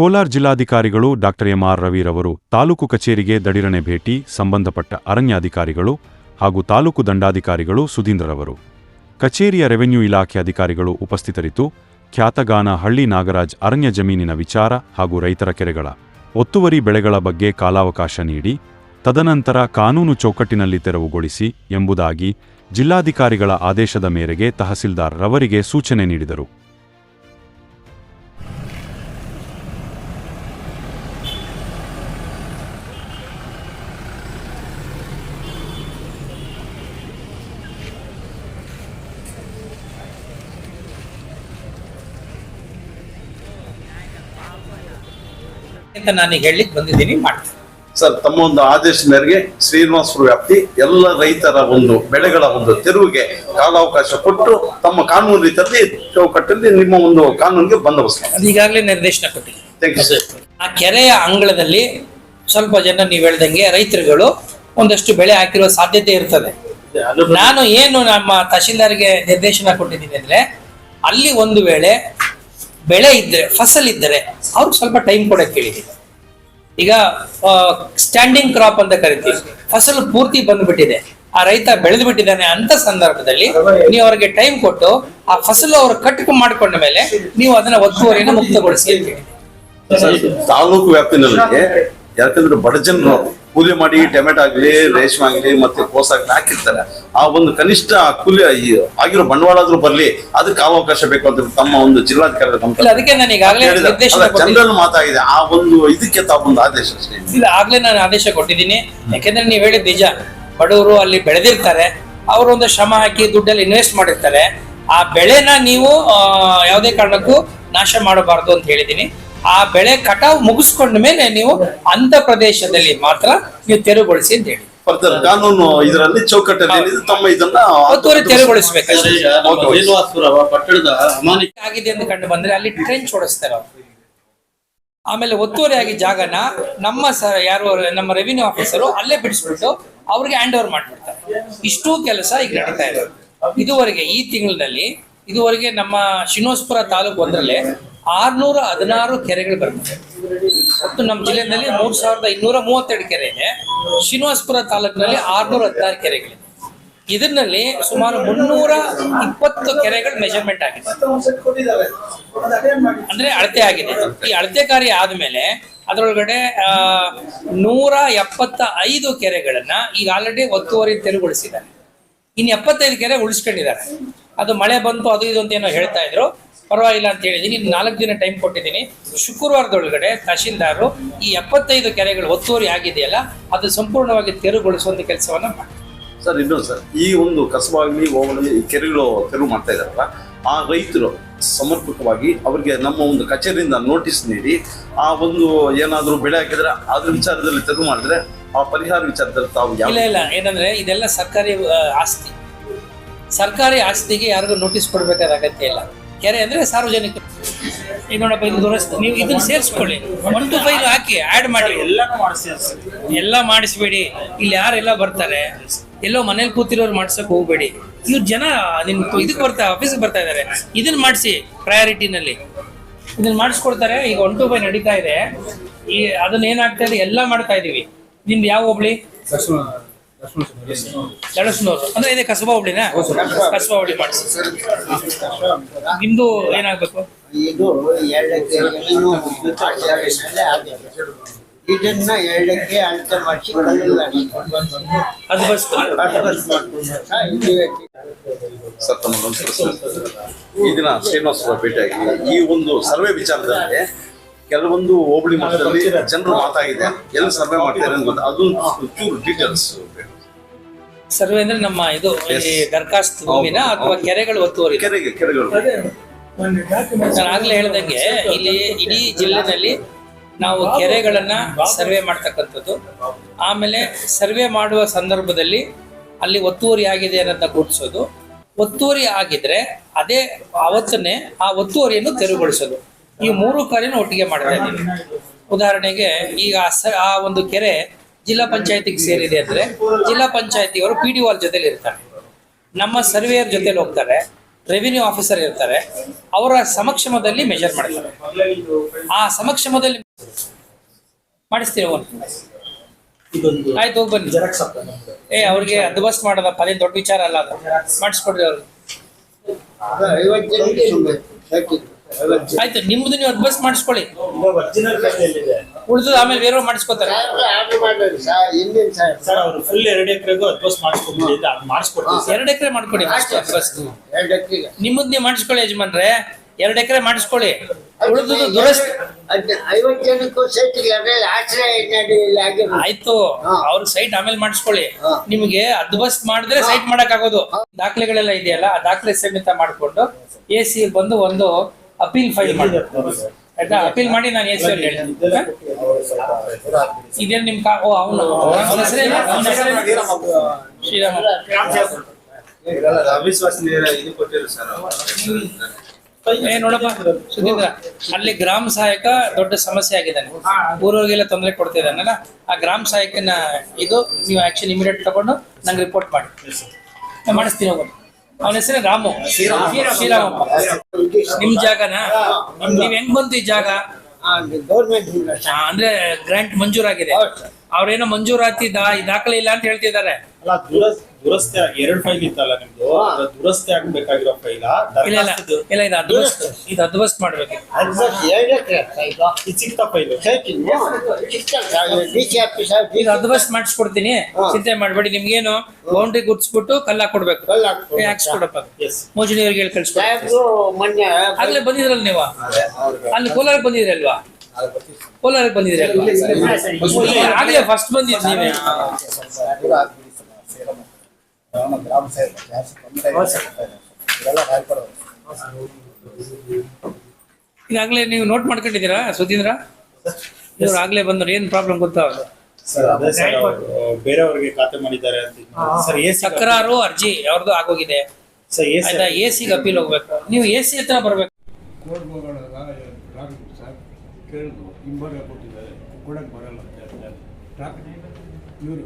ಕೋಲಾರ ಜಿಲ್ಲಾಧಿಕಾರಿಗಳು doctor M R ರವಿರವರು taluk ಕಚೇರಿಗೆ ದಡಿರನೆ ಭೇಟಿ, ಸಂಬಂಧಪಟ್ಟ ಅರಣ್ಯಾಧಿಕಾರಿಗಳು ಹಾಗೂ ತಾಲೂಕು ದಂಡಾಧಿಕಾರಿಗಳು ಸುಧೀಂದ್ರರವರು ಕಚೇರಿಯ ರೆವೆನ್ಯೂ ಇಲಾಖೆ ಅಧಿಕಾರಿಗಳು ಉಪಸ್ಥಿತರಿತು ಖ್ಯಾತಗಾನ ಹಳ್ಳಿ ನಾಗರಾಜ್ ಅರಣ್ಯ ಜಮೀನಿನ ವಿಚಾರ ಹಾಗೂ ರೈತರ ಕೆರೆಗಳ, ಒತ್ತುವರಿ ಬೆಳೆಗಳ ಬಗ್ಗೆ ಕಾಲಾವಕಾಶ ನೀಡಿ, ತದನಂತರ ಕಾನೂನು ಚೌಕಟ್ಟಿನಲ್ಲಿ ತೆರವುಗೊಳಿಸಿ ಎಂಬುದಾಗಿ ಜಿಲ್ಲಾಧಿಕಾರಿಗಳ ಆದೇಶದ ಮೇರೆಗೆ ತಹಸೀಲ್ದಾರ್ ರವರಿಗೆ ಸೂಚನೆ ನೀಡಿದರು. ಅಂತ ನಾನು ಹೇಳಲಿಕ್ಕೆ ಬಂದಿದ್ದೀನಿ ಮಾಡ್ತೀನಿ. ಸರ್ ತಮ್ಮ ಒಂದು ಆದೇಶ ಮೇರೆಗೆ ಶ್ರೀನಿವಾಸಪುರ ವ್ಯಾಪ್ತಿ ಎಲ್ಲ ರೈತರ ಒಂದು ಬೆಳೆಗಳ ಒಂದು ತೆರವಿಗೆ ಕಾಲಾವಕಾಶ ಕೊಟ್ಟು ತಮ್ಮ ಕಾನೂನು ರೀತಿಯಲ್ಲಿ ಚೌಕಟ್ಟಲ್ಲಿ ನಿಮ್ಮ ಒಂದು ಕಾನೂನಿಗೆ ಬಂದೋಬಸ್ತ್. ಅದು ಈಗಾಗಲೇ ನಿರ್ದೇಶನ ಕೊಟ್ಟಿದ್ದೀನಿ ಥ್ಯಾಂಕ್ ಯು ಸರ್ ಆ ಕೆರೆಯ ಅಂಗಳದಲ್ಲಿ ಸ್ವಲ್ಪ ಜನ ನೀವು ಹೇಳ್ದಂಗೆ ರೈತರುಗಳು ಒಂದಷ್ಟು ಬೆಳೆ ಹಾಕಿರುವ ಸಾಧ್ಯತೆ ಇರ್ತದೆ. ನಾನು ಏನು ನಮ್ಮ ತಹಶೀಲ್ದಾರ್ಗೆ ನಿರ್ದೇಶನ ಕೊಟ್ಟಿದ್ದೀನಿ ಅಂದ್ರೆ ಅಲ್ಲಿ ಒಂದು ವೇಳೆ ಬೆಳೆ ಇದ್ದರೆ ಫಸಲ್ ಇದ್ದರೆ ಅವ್ರಿಗೆ ಸ್ವಲ್ಪ ಟೈಮ್ ಕೊಡಕ್ಕೆ ಕೇಳಿದೆ ಈಗ ಸ್ಟ್ಯಾಂಡಿಂಗ್ ಕ್ರಾಪ್ ಅಂತ ಕರಿತೀವಿ. ಫಸಲು ಪೂರ್ತಿ ಬಂದ್ಬಿಟ್ಟಿದೆ. ಆ ರೈತ ಬೆಳೆದು ಬಿಟ್ಟಿದ್ದಾನೆ ಅಂತ ಸಂದರ್ಭದಲ್ಲಿ ನೀವು ಅವ್ರಿಗೆ ಟೈಮ್ ಕೊಟ್ಟು ಆ ಫಸಲು ಅವ್ರು ಕಟ್ ಮಾಡ್ಕೊಂಡ ಮೇಲೆ ನೀವು ಅದನ್ನ ಒತ್ತುವರಿಯನ್ನು ಮುಕ್ತಗೊಳಿಸಿ ತಾಲೂಕು ವ್ಯಾಪ್ತಿನಲ್ಲಿ ಯಾಕಂದ್ರೆ ಬಡ ಜನರು ಕೂಲಿ ಮಾಡಿ ಟೊಮೆಟೊ ಆಗ್ಲಿ ರೇಷ್ಮೆ ಆಗ್ಲಿ ಮತ್ತೆ ಕೋಸ ಆಗ್ಲಿ ಹಾಕಿರ್ತಾರೆ. ಆ ಒಂದು ಕನಿಷ್ಠ ಕೂಲಿ ಆಗಿರೋ ಬಂಡವಾಳ ಆದ್ರೂ ಬರ್ಲಿ ಅದಕ್ಕೆ ಅವಕಾಶ ಬೇಕು ಅಂತ ತಮ್ಮ ಒಂದು ಜಿಲ್ಲಾಧಿಕಾರಿ ಜನರಲ್ ಮಾತಾಗಿದೆ. ಆ ಒಂದು ಇದಕ್ಕೆ ತಾವೊಂದು ಆದೇಶ ಇಲ್ಲ ಆಗ್ಲೇ ನಾನು ಆದೇಶ ಕೊಟ್ಟಿದ್ದೀನಿ. ಯಾಕೆಂದ್ರೆ ನೀವು ಹೇಳಿ ನಿಜ. ಬಡವರು ಅಲ್ಲಿ ಬೆಳೆದಿರ್ತಾರೆ. ಅವರು ಒಂದು ಶ್ರಮ ಹಾಕಿ ದುಡ್ಡಲ್ಲಿ ಇನ್ವೆಸ್ಟ್ ಮಾಡಿರ್ತಾರೆ. ಆ ಬೆಳೆನ ನೀವು ಯಾವುದೇ ಕಾರಣಕ್ಕೂ ನಾಶ ಮಾಡಬಾರದು ಅಂತ ಹೇಳಿದ್ದೀನಿ. ಆ ಬೆಳೆ ಕಟಾವ್ ಮುಗಿಸ್ಕೊಂಡ ಮೇಲೆ ನೀವು ಅಂತ ಪ್ರದೇಶದಲ್ಲಿ ಮಾತ್ರ ನೀವು ತೆರವುಗೊಳಿಸಿ ಅಂತ ಹೇಳಿ. ಫರ್ದರ್ ಕಾನೂನು ಇದರಲ್ಲಿ ಚೌಕಟ್ಟಲ್ಲಿ ತಮ್ಮ ಇದನ್ನ ಒತ್ತುವರಿ ಪಟ್ಟಣದ ಆಗಿದೆ ಅಂತ ಕಂಡು ಬಂದ್ರೆ ಅಲ್ಲಿ ಟ್ರೆಂಚ್ ಹೊಡಿಸ್ತಾರೆ ಅವ್ರು. ಆಮೇಲೆ ಒತ್ತುವರಿಯಾಗಿ ಜಾಗನ ನಮ್ಮ ಸರ್ ಯಾರು ನಮ್ಮ ರೆವಿನ್ಯೂ ಆಫೀಸರು ಅಲ್ಲೇ ಬಿಡಿಸ್ಬಿಟ್ಟು ಅವ್ರಿಗೆ ಹ್ಯಾಂಡ್ ಓವರ್ ಮಾಡ್ಬಿಡ್ತಾರೆ. ಇಷ್ಟೂ ಕೆಲಸ ಈಗ ನಡೀತಾ ಇದೆ. ಇದುವರೆಗೆ ಈ ತಿಂಗಳಲ್ಲಿ ಇದುವರೆಗೆ ನಮ್ಮ ಶಿನೋಸ್ಪುರ ತಾಲೂಕು ಒಂದರಲ್ಲೇ ಆರ್ನೂರ ಹದಿನಾರು ಕೆರೆಗಳು ಬರ್ತವೆ ಮತ್ತು ನಮ್ಮ ಜಿಲ್ಲೆಯಲ್ಲಿ ಮೂರ್ ಸಾವಿರದ ಇನ್ನೂರ ಮೂವತ್ತೆರಡು ಕೆರೆ ಇದೆ ಶ್ರೀನಿವಾಸಪುರ ತಾಲೂಕಿನಲ್ಲಿ ಆರ್ನೂರ ಹದಿನಾರು ಕೆರೆಗಳಿವೆ. ಇದರಲ್ಲಿ ಸುಮಾರು ಮುನ್ನೂರ ಇಪ್ಪತ್ತು ಕೆರೆಗಳು ಮೆಜರ್ಮೆಂಟ್ ಆಗಿದೆ. ಅಂದ್ರೆ ಅಳತೆ ಆಗಿದೆ. ಈ ಅಳತೆ ಕಾರ್ಯ ಆದ್ಮೇಲೆ ಅದರೊಳಗಡೆ ನೂರ ಎಪ್ಪತ್ತ ಐದು ಕೆರೆಗಳನ್ನ ಈಗ ಆಲ್ರೆಡಿ ಒತ್ತುವರಿ ತೆರವುಗೊಳಿಸಿದ್ದಾರೆ. ಇನ್ನು ಎಪ್ಪತ್ತೈದು ಕೆರೆ ಉಳಿಸ್ಕೊಂಡಿದ್ದಾರೆ. ಅದು ಮಳೆ ಬಂತು, ಅದು ಇದು ಅಂತ ಏನೋ ಹೇಳ್ತಾ ಇದ್ರು. ಪರವಾಗಿಲ್ಲ ಅಂತ ಹೇಳಿದೀನಿ ಇನ್ನು ನಾಲ್ಕು ದಿನ ಟೈಮ್ ಕೊಟ್ಟಿದ್ದೀನಿ. ಶುಕ್ರವಾರದೊಳಗಡೆ ತಹಶೀಲ್ದಾರರು ಈ ಎಪ್ಪತ್ತೈದು ಕೆರೆಗಳು ಒತ್ತುವರಿ ಆಗಿದೆಯಲ್ಲ ಅದು ಸಂಪೂರ್ಣವಾಗಿ ತೆರವುಗೊಳಿಸುವಂತ ಕೆಲಸವನ್ನು ಮಾಡಿ ಸರ್ ಇನ್ನೊಂದು ಸರ್ ಈ ಒಂದು ಕಸಬಾಗ್ಲಿ ಹೋಗಲಿ ಈ ಕೆರೆಗಳು ತೆರವು ಮಾಡ್ತಾ ಇದ್ದಾರಲ್ಲ ಆ ರೈತರು ಸಮರ್ಪಕವಾಗಿ ಅವರಿಗೆ ನಮ್ಮ ಒಂದು ಕಚೇರಿಯಿಂದ ನೋಟಿಸ್ ನೀಡಿ ಆ ಒಂದು ಏನಾದರೂ ಬೆಳೆ ಹಾಕಿದ್ರೆ ಅದ್ರ ವಿಚಾರದಲ್ಲಿ ತೆರವು ಮಾಡಿದ್ರೆ ಆ ಪರಿಹಾರ ವಿಚಾರದಲ್ಲಿ ತಾವು ಇಲ್ಲ ಇಲ್ಲ. ಏನಂದ್ರೆ ಇದೆಲ್ಲ ಸರ್ಕಾರಿ ಆಸ್ತಿ. ಸರ್ಕಾರಿ ಆಸ್ತಿಗೆ ಯಾರಿಗೂ ನೋಟಿಸ್ ಕೊಡಬೇಕಾದ ಅಗತ್ಯ ಇಲ್ಲ. ಕೆರೆ ಅಂದ್ರೆ ಸಾರ್ವಜನಿಕ. ಈಗ ನೋಡಪ್ಪ ಇದು ದುರಸ್ತಿ ನೀವು ಇದನ್ನ ಸೇರಿಸ್ಕೊಳ್ಳಿ. ಒನ್ ಟು ಫೈವ್ ಹಾಕಿ ಆಡ್ ಮಾಡಿ. ಎಲ್ಲ ಮಾಡಿಸ್ಬೇಡಿ. ಇಲ್ಲಿ ಯಾರೆಲ್ಲ ಬರ್ತಾರೆ ಎಲ್ಲೋ ಮನೇಲಿ ಕೂತಿರೋರು ಮಾಡ್ಸಕ್ ಹೋಗ್ಬೇಡಿ. ಇವ್ರು ಜನ ನಿಮ್ ಇದಕ್ಕೆ ಬರ್ತಾ ಆಫೀಸ್ಗೆ ಬರ್ತಾ ಇದಾರೆ. ಇದನ್ನ ಮಾಡಿಸಿ ಪ್ರಯಾರಿಟಿನಲ್ಲಿ ಇದನ್ನ ಮಾಡಿಸ್ಕೊಡ್ತಾರೆ ಈಗ ಒನ್ ಟು ಫೈವ್ ನಡೀತಾ ಇದೆ. ಈ ಅದನ್ನ ಏನಾಗ್ತಾ ಇದೆ ಎಲ್ಲ ಮಾಡ್ತಾ ಇದೀವಿ. ನಿಮ್ದು ಯಾವ ಹೋಬಳಿ? ಲಡಸ್ನೂರು ಅಂದ್ರೆ ಇದೆ ಕಸಬಾ ಹೋಬಳಿನಾ? ಕಸಬಾ ಹೋಬಳಿ ಮಾಡಿಸಿ ನಿಮ್ದು ಏನಾಗ್ಬೇಕು? ಇದು ಇದನ್ನ ಎರಡಕ್ಕೆ ಅಳತೆ ಮಾಡಿಸಿ ಅದು ಬಸ್ ಸರ್ ತಮ್ಮ ನಮಸ್ಕಾರ ಈ ದಿನ ಶ್ರೀನಿವಾಸ ಭೇಟಿಯಾಗಿ ಈ ಒಂದು ಸರ್ವೆ ವಿಚಾರದಲ್ಲಿ ಕೆಲವೊಂದು ಹೋಬಳಿ ಮಟ್ಟದಲ್ಲಿ ಜನರು ಮಾತಾಗಿದೆ ಎಲ್ಲಿ ಸರ್ವೆ ಮಾಡ್ತಾರೆ ಅಂತ ಗೊತ್ತಾ ಅದು ಚೂರು ಡೀಟೇಲ್ಸ್ ಸರ್ವೆ ಅಂದ್ರೆ ನಮ್ಮ ಇದು ಈ ದರ್ಖಾಸ್ತ್ ಭೂಮಿನ ಅಥವಾ ಕೆರೆಗಳು ಒತ್ತುವರಿ ಕೆರೆಗೆ ಕೆರೆಗಳು. ನಾನು ಆಗ್ಲೇ ಹೇಳ್ದಂಗೆ ಇಲ್ಲಿ ಇಡೀ ಜಿಲ್ಲೆನಲ್ಲಿ ನಾವು ಕೆರೆಗಳನ್ನ ಸರ್ವೆ ಮಾಡ್ತಕ್ಕಂಥದ್ದು. ಆಮೇಲೆ ಸರ್ವೆ ಮಾಡುವ ಸಂದರ್ಭದಲ್ಲಿ ಅಲ್ಲಿ ಒತ್ತುವರಿ ಆಗಿದೆ ಅನ್ನೋದನ್ನ ಗುರುತಿಸೋದು. ಒತ್ತುವರಿ ಆಗಿದ್ರೆ ಅದೇ ಅವತ್ತನ್ನೇ ಆ ಒತ್ತುವರಿಯನ್ನು ತೆರವುಗೊಳಿಸೋದು. ಈ ಮೂರು ಕಾರ್ಯನ ಒಟ್ಟಿಗೆ ಮಾಡ್ತಾ ಇದ್ದೀವಿ ಉದಾಹರಣೆಗೆ ಈಗ ಆ ಸ- ಆ ಒಂದು ಕೆರೆ ಜಿಲ್ಲಾ ಪಂಚಾಯತಿಗೆ ಸೇರಿದೆ ಅಂದ್ರೆ ಜಿಲ್ಲಾ ಪಂಚಾಯತಿಯವರು ಪಿ ಡಿ ಒ ಜೊತೆಲಿ ಇರ್ತಾರೆ. ನಮ್ಮ ಸರ್ವೇಯರ್ ಜೊತೆಲಿ ಹೋಗ್ತಾರೆ ರೆವಿನ್ಯೂ ಆಫೀಸರ್ ಇರ್ತಾರೆ ಅವರ ಸಮಕ್ಷಮದಲ್ಲಿ ಮೆಜರ್ ಮಾಡ್ತಾರೆ. ಆ ಸಮಕ್ಷಮದಲ್ಲಿ ಮಾಡಿಸ್ತೀವಿ ಒಂದು ಆಯ್ತು ಹೋಗಿ ಬನ್ನಿ. ಏ ಅವ್ರಿಗೆ ಅದ್ಬಸ್ಟ್ ಮಾಡೋದಪ್ಪ ಅದೇನು ದೊಡ್ಡ ವಿಚಾರ ಅಲ್ಲ ಅದು. ಮಾಡಿಸ್ಕೊಡ್ರಿ ಅವ್ರಿಗೆ ಆಯ್ತು ನಿಮ್ದು ನೀವು ಅಡ್ಬಸ್ ಮಾಡಿಸ್ಕೊಳ್ಳಿ. ಉಳಿದು ಆಮೇಲೆ ಬೇರೆ ಮಾಡಿಸ್ಕೋತಾರೆ. ಸರ್ ಅವರು ಫುಲ್ ಎರಡು ಎಕರೆಗೂ ಅದು ಮಾಡಿಸ್ಕೊಡ್ತೀವಿ. ಸರ್. ಎರಡು ಎಕರೆ ಮಾಡ್ಕೊಡಿ ನಿಮ್ಮದ್ ನೀವು ಮಾಡಿಸ್ಕೊಳ್ಳಿ ಯಜಮಾನ್ರೆ. ಎರಡು ಎಕರೆ ಮಾಡಿಸ್ಕೊಳ್ಳಿ. ಉಳಿದು ದುರಸ್ತಿ ಐವತ್ತು ಜನಕ್ಕೂ ಸೈಟ್ ಆಶ್ರಯ ಆಯ್ತು. ಅವ್ರ ಸೈಟ್ ಆಮೇಲೆ ಮಾಡಿಸ್ಕೊಳ್ಳಿ. ನಿಮ್ಗೆ ಅದ್ಬಸ್ಟ್ ಮಾಡಿದ್ರೆ ಸೈಟ್ ಮಾಡಕ್ ಆಗೋದು ದಾಖಲೆಗಳೆಲ್ಲ ಇದೆಯಲ್ಲ ಆ ದಾಖಲೆ ಸಮೇತ ಮಾಡ್ಕೊಂಡು ಎ ಸಿ ಬಂದು ಒಂದು ಅಪೀಲ್ ಫೈಲ್ ಮಾಡಿ. ಆಯ್ತಾ? ಅಪೀಲ್ ಮಾಡಿ ನಾನು ಎಸ್ ಹೇಳ್ತೀನಿ? ಇದೇನು ನಿಮ್ ಕಾ ಓ ಅವನು. ಅವನ ಹೆಸರೇನು? ಅವನ ಹೆಸರೇನು? ಶ್ರೀರಾಮ ಅವಿಶ್ವಾಸ ಇದು ಕೊಟ್ಟಿರು ಸರ್ ಏ ನೋಡಪ್ಪ ಸುಧೀಂದ್ರ ಅಲ್ಲಿ ಗ್ರಾಮ ಸಹಾಯಕ ದೊಡ್ಡ ಸಮಸ್ಯೆ ಆಗಿದ್ದಾನೆ ಊರವರಿಗೆಲ್ಲ ತೊಂದರೆ ಕೊಡ್ತಿದ್ದಾನಲ್ಲ ಆ ಗ್ರಾಮ ಸಹಾಯಕನ ಇದು ನೀವು ಆಕ್ಷನ್ ಇಮಿಡಿಯೇಟ್ ತಗೊಂಡು ನಂಗೆ ರಿಪೋರ್ಟ್ ಮಾಡಿ. ನಾನ್ ಮಾಡಿಸ್ತೀನಿ ಹೋಗೋದು ಅವನ ಹೆಸರು ರಾಮು. ಶ್ರೀರಾಮಪ್ಪ ನಿಮ್ ಜಾಗನಾ? ನೀವ್ ಹೆಂಗ್ ಬಂತು ಈ ಜಾಗ? ಗೌರ್ಮೆಂಟ್ ಅಂದ್ರೆ ಗ್ರಾಂಟ್ ಮಂಜೂರಾಗಿದೆ. ಅವ್ರೇನೋ ಮಂಜೂರಾತಿ ದಾ- ಈ ದಾಖಲೆ ಇಲ್ಲ ಅಂತ ಹೇಳ್ತಿದ್ದಾರೆ. ಅಲ್ಲ ದುರಸ್ ದುರಸ್ತಿ ಎರಡು ಫೈಲ್ ಇತ್ತಲ್ಲ ನಿಮ್ದು? ಅದು ದುರಸ್ತಿ ಆಗ್ಬೇಕಾಗಿರೋ ಫೈಲ ಇಲ್ಲ ಇಲ್ಲ. ಇಲ್ಲ ಇದು ಅದ್ವಸ್ಟ್ ಇದು ಅದ್ವಸ್ಟ್ ಮಾಡ್ಬೇಕು. ಇದು ಸಿಕ್ತಾ ಫೈಲ್ ಮಾಡಿಸ್ಕೊಡ್ತೀನಿ. ಹಾ. ಚಿಂತೆ ಮಾಡ್ಬೇಡಿ. ನಿಮ್ಗೇನು ಬೌಂಡ್ರಿ ಗುಡ್ಸ್ಬಿಟ್ಟು ಕಲ್ಲ ಕೊಡ್ಬೇಕು. ಕಲ್ಲು ಹಾಕ್ಬೇಕು. ಹಾಕ್ಸ್ಕೊಡಪ್ಪ. ಎಸ್ ಮೋಜಿನಿಯವ್ರಿಗೆ ಹೇಳಿ ಕಳ್ಸ್ಕೊಡಿ. ಸಾಹೇಬ್ರು ಮೊನ್ನೆ ಆಗ್ಲೇ ಬಂದಿದ್ರಲ್ಲ ನೀವು? ಅಲ್ಲಿ ಕೋಲಾರ ಬಂದಿದ್ರಿ ಅಲ್ವಾ? ಕೋಲಾರಕ್ಕೆ ಬಂದಿದ್ರಿ ಆಗಲೇ ಆಗ್ಲೇ ಫಸ್ಟ್ ಬಂದಿದ್ ನೀವೇ? ಈಗಾಗಲೇ ನೀವು ನೋಟ್ ಮಾಡ್ಕೊಂಡಿದ್ದೀರಾ ಸುಧೀಂದ್ರ? ಇವ್ರು ಆಗ್ಲೇ ಬಂದ್ರು ಏನ್ ಪ್ರಾಬ್ಲಮ್ ಗೊತ್ತಾ? ಬೇರೆಯವರಿಗೆ ಖಾತೆ ಮಾಡಿದ್ದಾರೆ ಅಂತ ತಕರಾರು ಅರ್ಜಿ ಅವ್ರದ್ದು ಆಗೋಗಿದೆ. ಆಯ್ತಾ ಎ ಸಿಗೆ ಅಪೀಲ್ ಹೋಗ್ಬೇಕು. ನೀವು ಎ ಸಿ ಹತ್ರ ಬರ್ಬೇಕು. ಕೋರ್ಟ್ ಹೋಗೋಣ. ಸರ್ ಕೇಳಿದ್ರು ಹಿಂಬಾಗ ಕೊಟ್ಟಿದ್ದಾರೆ ಕೊಡಕ್ಕೆ ಬರಲ್ಲ ಅಂತ ಟ್ರಾಫಿಕ್ ಇವರು.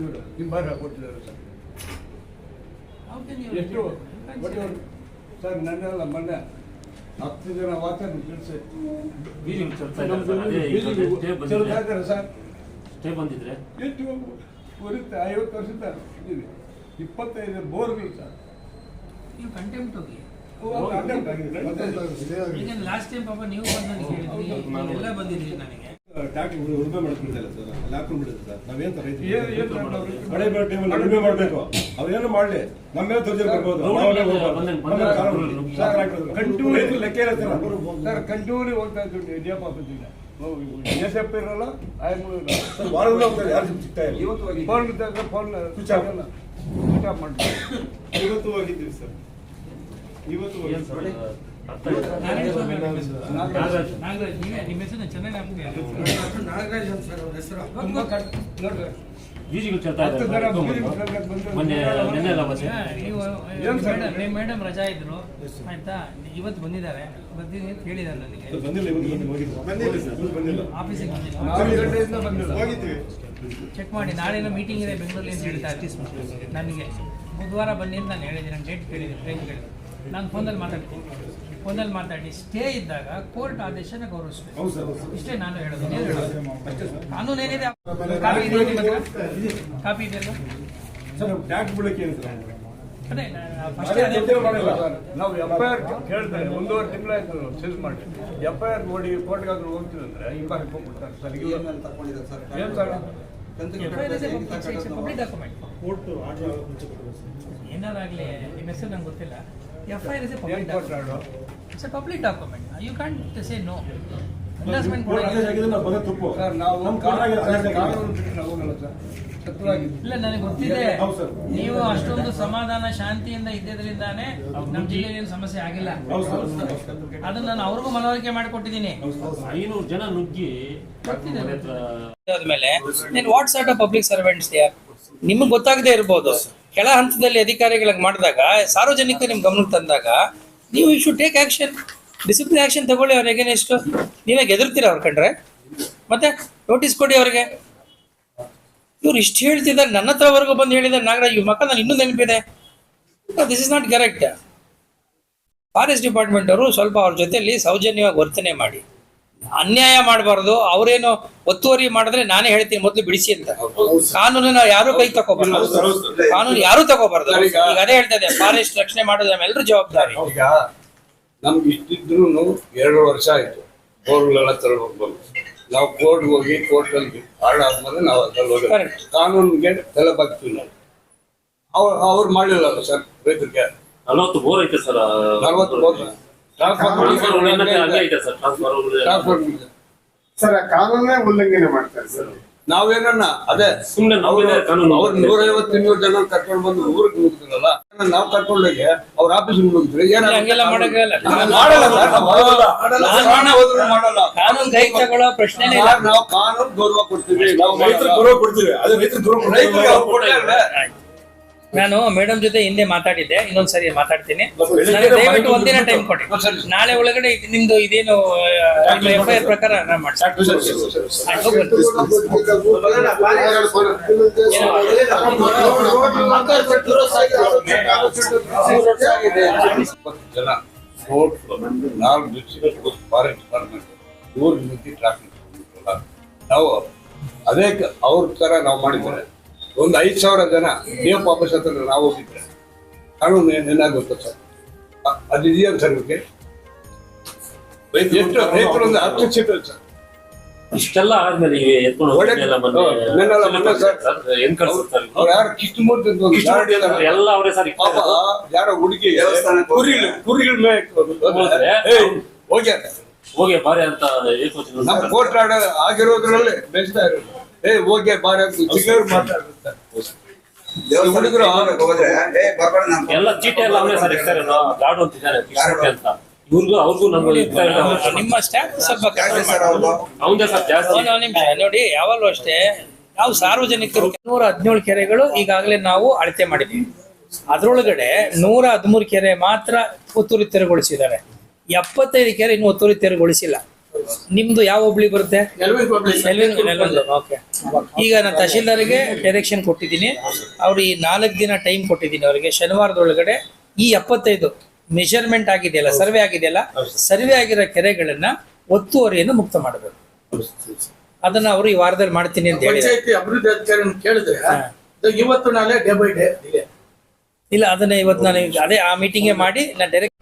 ಇವರು ಹಿಂಬಾಗ ಕೊಟ್ಟಿದ್ದಾರೆ ಸರ್. ಎಷ್ಟು? ಸರ್ ನನ್ನೆಲ್ಲ ಮೊನ್ನೆ ಹತ್ತು ಜನ ವಾಚನ ತಿಳಿಸಿ ಸರ್. ಸ್ಟೇ ಬಂದಿದ್ರೆ? ಎಷ್ಟು ಬರುತ್ತೆ? ಐವತ್ತು ವರ್ಷದ ಇದ್ದೀವಿ. ಇಪ್ಪತ್ತೈದು ಬೋರ್ಗಳು ಸರ್. ನೀವು ಕಂಟೆಂಪ್ಟ್ ಹೋಗಿ. ಲಾಸ್ಟ್ ಟೈಮ್ ಪಾಪ ನೀವು ಬಂದು ಎಲ್ಲ ಬಂದಿದ್ರಿ ನನಗೆ. ಟ್ಯಾಕ್ಟ್ರಿ ಉಳುಮೆ ಮಾಡ್ಕೊಂಡಿದ್ದಲ್ಲ ಸರ್. ಲ್ಯಾಪ್ಟಾಪ್ ಬಿಡುತ್ತೆ ಸರ್. ನಾವೇನ್? ಮಳೆ ಟೈಮಲ್ಲಿ ಉಳುಮೆ ಮಾಡಬೇಕು. ಅವ್ರೇನು ಮಾಡಲಿ? ನಮ್ಮ ಮೇಲೆ ಬರ್ಬೋದು. ಲೆಕ್ಕ ಇರುತ್ತೆ ಸರ್. ಸರ್ ಹೋಗ್ತಾ ಇದ್ದು ಡಿಯಪ್ಪ ಬಂದಿಲ್ಲ ಎಸ್ ಎಫ್ ಇರಲ್ಲ ಸರ್ ವಾರಗಳು ಹೋಗ್ತಾರೆ ಯಾರು ಸಿಗ್ತಾ ಇಲ್ಲ? Phone phone Switch off. Switch off ಮಾಡ್ತಾರೆ ಇವತ್ತು ಹೋಗಿದ್ದೀವಿ ಸರ್. ಮೇಡಮ್ ರಜಾ ಇದ್ರು ಆಯ್ತಾ ಇವತ್ತು ಬಂದಿದ್ದಾರೆ ಬಂದಿದ್ದೀನಿ ಅಂತ ಹೇಳಿದ್ದಾರೆ ನನಗೆ ಆಫೀಸಿಗೆ ಬಂದಿಲ್ಲ ಚೆಕ್ ಮಾಡಿ ನಾಳೆನೋ ಮೀಟಿಂಗ್ ಇದೆ ಬೆಂಗಳೂರಲ್ಲಿ ಅಂತ ಹೇಳ್ತಾ ಇರ್ತೀವಿ ನನಗೆ ಬುಧವಾರ ಬನ್ನಿ ಅಂತ ನಾನು ಹೇಳಿದ್ದೀನಿ ನಾನು ಡೇಟ್ ಕೇಳಿದ್ದೀನಿ ಟೈಮ್ ಕೇಳಿದ್ದೀನಿ ನಾನು ಫೋನಲ್ಲಿ ಮಾತಾಡ್ತೀನಿ. ಫೋನಲ್ಲಿ ಮಾತಾಡಿ ಸ್ಟೇ ಇದ್ದಾಗ ಕೋರ್ಟ್ ಆದೇಶನ ಗೌರವಿಸಬೇಕು. ಹೌದು ಸರ್ ಇಷ್ಟೇ ನಾನು ಹೇಳೋದು. ಕಾನೂನು ಏನಿದೆ? ಕಾಪಿ ಇದೆ ಕಾಪಿ ಇದೆಯಲ್ಲ ಅದೇ. ನಾವು ಎಫ್ ಐ ಆರ್ ಕೇಳ್ತಾರೆ ಒಂದೂವರೆ ತಿಂಗಳಾಯ್ತು ಸೀಸ್ ಮಾಡಿ ಎಫ್ ಐ ಆರ್ ನೋಡಿ ಕೋರ್ಟ್ಗಾದ್ರೂ ಹೋಗ್ತಿದ್ರೆ ಹಿಂಬಾರಿ ಹೋಗ್ಬಿಡ್ತಾರೆ ಸರ್. ಈಗ ಏನ್ sir? Public document. Court order ಆಗೋಕೆ ಮುಂಚೆ ಕೊಟ್ಟಿದ್ದಾರೆ ಸರ್ ಏನಾರಾಗಲಿ ನಿಮ್ಮ ಹೆಸರು ನಂಗೆ ಗೊತ್ತಿಲ್ಲ. F I R is a public document it's a public document you can't say no ಇಲ್ಲ ನನಗೆ ಗೊತ್ತಿದೆ. ಹೌದು ಸರ್. ನೀವು ಅಷ್ಟೊಂದು ಸಮಾಧಾನ ಶಾಂತಿಯಿಂದ ಇದ್ದಿದ್ರಿಂದಾನೇ ನಮ್ಮ ಜಿಲ್ಲೆಯಲ್ಲಿ ಏನು ಸಮಸ್ಯೆ ಆಗಿಲ್ಲ. ಅದನ್ನ ನಾನು ಅವ್ರಿಗೂ ಮನವರಿಕೆ ಮಾಡಿಕೊಟ್ಟಿದ್ದೀನಿ. ಐನೂರು ಜನ ನುಗ್ಗಿ ನೀನು what sort of public servants ನಿಮ್ಗೆ ನಿಮಗೆ ಗೊತ್ತಾಗದೇ ಇರ್ಬೋದು. ಕೆಳ ಹಂತದಲ್ಲಿ ಅಧಿಕಾರಿಗಳಿಗೆ ಮಾಡಿದಾಗ ಸಾರ್ವಜನಿಕ ನಿಮ್ ಗಮನಕ್ಕೆ ತಂದಾಗ, ನೀವು you should take action discipline action ತಗೊಳ್ಳಿ ಅವ್ರಿಗೆ ಎಷ್ಟು ನೀವೇ ಗೆದರ್ತೀರ ಅವ್ರ ಕಂಡ್ರೆ? ಮತ್ತೆ ನೋಟಿಸ್ ಕೊಡಿ ಅವ್ರಿಗೆ. ಇವ್ರು ಇಷ್ಟು ಹೇಳ್ತಿದ್ದಾರೆ, ನನ್ನ ಹತ್ರವರೆಗೂ ಬಂದು ಹೇಳಿದ್ದಾರೆ, ನಾಗರಾಜ್ ಮಕ್ಕ ನಾನು ಇನ್ನೂ ನೆನಪಿದೆ. This is not correct forest department ಅವರು ಸ್ವಲ್ಪ ಅವ್ರ ಜೊತೆಯಲ್ಲಿ ಸೌಜನ್ಯವಾಗಿ ವರ್ತನೆ ಮಾಡಿ. ಅನ್ಯಾಯ ಮಾಡಬಾರ್ದು ಅವ್ರೇನು ಒತ್ತುವರಿ ಮಾಡಿದ್ರೆ ನಾನೇ ಹೇಳ್ತೀನಿ ಮೊದಲು ಬಿಡಿಸಿ ಅಂತ. ಕಾನೂನನ್ನ ಯಾರು ಕೈ ತಗೋಬಾರ್ದು. ಕಾನೂನು ಯಾರು ತಗೋಬಾರ್ದು. ಈಗ ಅದೇ ಹೇಳ್ತಾ ಇದೆ ಫಾರೆಸ್ಟ್ ರಕ್ಷಣೆ ಮಾಡೋದು ನಮ್ಮೆಲ್ಲರೂ ಜವಾಬ್ದಾರಿ. ಈಗ ನಮ್ಗೆ ಇಷ್ಟಿದ್ರು ಎರಡು ವರ್ಷ ಆಯ್ತು ಬೋರ್ಗಳೆಲ್ಲ ತರಬೇಕು ಬಂದು ನಾವು ಕೋರ್ಟ್ಗೆ ಹೋಗಿ ಕೋರ್ಟಲ್ಲಿ ಹಾಳಾದ್ಮೇಲೆ ನಾವು ಅದ್ರಲ್ಲಿ ಹೋಗಿ. ಕಾನೂನಿಗೆ ತಲೆ ಬಾಗ್ತೀವಿ ನಾವು. ಅವ್ರು ಅವ್ರು ಮಾಡಿಲ್ಲ ಸರ್ ರೈತರಿಗೆ? ನಲವತ್ತು ಬೋರ್ ಐತೆ ಸರ್. ನಲ್ವತ್ತು bore. Transfer sir. Transfer sir ಕಾನೂನೇ ಉಲ್ಲಂಘನೆ ಮಾಡ್ತಾರೆ ಸರ್. ನಾವೇನನ್ನ ಅದೇ ಸುಮ್ನೆ ನಾವೇ ಕಾನೂನು ಅವ್ರು ನೂರೈವತ್ತು ಇನ್ನೂರು ಜನ ಕರ್ಕೊಂಡು ಬಂದು ಊರಿಗೆ ನುಗ್ತಾರಲ್ಲ ನಾವು ಕರ್ಕೊಂಡೋಗಿ ಅವ್ರ ಆಫೀಸ್ ಹಂಗೆಲ್ಲ ಮಾಡಕ್ಕಾಗಲ್ಲ. ಮಾಡಲ್ಲ ಕಾನೂನು ಕೈ ತಗೊಳ್ಳೋ ಪ್ರಶ್ನೆನೇ ಇಲ್ಲ. ನಾವು ಕಾನೂನು ಗೌರವ ಕೊಡ್ತೀವಿ. ನಾವು ರೈತರ ಗೌರವ ಕೊಡ್ತೀವಿ. ಅದೇ ರೈತರ ಗೌರವ ರೈತರಿಗೆ ಅವ್ರು ಕೊಡ್ತಾರೆ. ನಾನು ಮೇಡಮ್ ಜೊತೆ ಹಿಂದೆ ಮಾತಾಡಿದ್ದೆ ಇನ್ನೊಂದ್ಸರಿ ಮಾತಾಡ್ತೀನಿ. ನನಗೆ ದಯವಿಟ್ಟು ಒಂದಿನ ಟೈಮ್ ಕೊಡಿ. ನಾಳೆ ಒಳಗಡೆ ಇದು ನಿಮ್ದು ಇದೇನು ಎಫ್ ಐ ಆರ್ ಪ್ರಕಾರ ನಾನು ಮಾಡ್ತೀನಿ. ನಾವು ಅದೇ ಕ- ಅವ್ರ ತರ ನಾವು ಮಾಡಿದ್ರೆ ಒಂದು ಐದು ಸಾವಿರ ಜನ ನೀವು ವಾಪಸ್ ಹತ್ರ ನಾವು ಹೋಗಿದ್ರೆ. ಕಾನೂನು ಏನ್- ಏನಾಗುತ್ತೆ ಸರ್? ಅದಿದೆಯಾ ಸರ್ ಇವ್ರಿಗೆ ಎಷ್ಟು ರೈತರು ಒಂದು ಹತ್ತು ಸೀಟ್ ಸರ್. ಇಷ್ಟೆಲ್ಲ ಆದ್ಮೇಲೆ. ಎಲ್ಲ ಅವರೇ ಸರ್ ಪಾಪ ಯಾರೋ ಹುಡುಗಿ ಕುರಿಗಳು ಹೋಗ್ಯಾರ ಹೋಗಿ ಬಾರಿ ಅಂತ ಕೋರ್ಟ್ ಆಗಿರೋದ್ರಲ್ಲಿ ಬೆಳೆಸ್ತಾ ಇರೋದು. ಏ ಹೋಗಿ ಬಾರಿ ಚಿಕ್ಕವ್ರು ಮಾತಾಡ್ತಾರೆ ಹುಡುಗರು ಎಲ್ಲ ಚೀಟಿ ಎಲ್ಲ ಅವನೇ ಸರ್ ಇರ್ತಾರೆ ಗಾಡು ಅಂತಿದ್ದಾರೆ ಕಿಶೋರ್ ಅಂತ. ಇವ್ರಿಗೂ ಅವ್ರಿಗೂ ನಮ್ಗೂ ಇರ್ತಾ ಇಲ್ಲ ನಿಮ್ಮ ಸ್ವಲ್ಪ ಸರ್ ಜಾಸ್ತಿ. ನಿಮಿಷ ನೋಡಿ ಯಾವಾಗಲೂ ಅಷ್ಟೇ ನಾವು ಸಾರ್ವಜನಿಕರು ನೂರ ಹದಿನೇಳು ಕೆರೆಗಳು ಈಗಾಗಲೇ ನಾವು ಅಳತೆ ಮಾಡಿದ್ದೀವಿ ಅದರೊಳಗಡೆ ನೂರ ಹದಿಮೂರು ಕೆರೆ ಮಾತ್ರ ಒತ್ತುವರಿ ತೆರವುಗೊಳಿಸಿದ್ದಾರೆ. ಎಪ್ಪತ್ತೈದು ಕೆರೆ ಇನ್ನು ಒತ್ತುವರಿ ತೆರವುಗೊಳಿಸಿಲ್ಲ. ನಿಮ್ದು ಯಾವ ಹುಬ್ಳಿ ಬರುತ್ತೆ? ಓಕೆ ಈಗ ನಾನು ತಹಶೀಲ್ದಾರ್ಗೆ ಡೈರೆಕ್ಷನ್ ಕೊಟ್ಟಿದ್ದೀನಿ. ಅವ್ರು ಈ ನಾಲ್ಕು ದಿನ ಟೈಮ್ ಕೊಟ್ಟಿದ್ದೀನಿ ಅವರಿಗೆ. ಶನಿವಾರದೊಳಗಡೆ ಈ ಎಪ್ಪತ್ತೈದು ಮೆಷರ್ಮೆಂಟ್ ಆಗಿದೆಯಲ್ಲ ಸರ್ವೆ ಆಗಿದೆಯಲ್ಲ ಸರ್ವೆ ಆಗಿರೋ ಕೆರೆಗಳನ್ನ ಒತ್ತುವರಿಯನ್ನು ಮುಕ್ತ ಮಾಡಬೇಕು. ಅದನ್ನ ಅವರು ಈ ವಾರದಲ್ಲಿ ಮಾಡ್ತೀನಿ ಅಂತ ಹೇಳಿ ಅಭಿವೃದ್ಧಿ ಕೇಳಿದ್ರೆ ಇವತ್ತು ನಾಳೆ ಡೇ ಬೈ ಡೇ ಇಲ್ಲ ಅದನ್ನ ಇವತ್ತು ನಾನು ಅದೇ ಆ ಮೀಟಿಂಗೇ ಮಾಡಿ ನಾನು ಡೈರೆಕ್ಟ್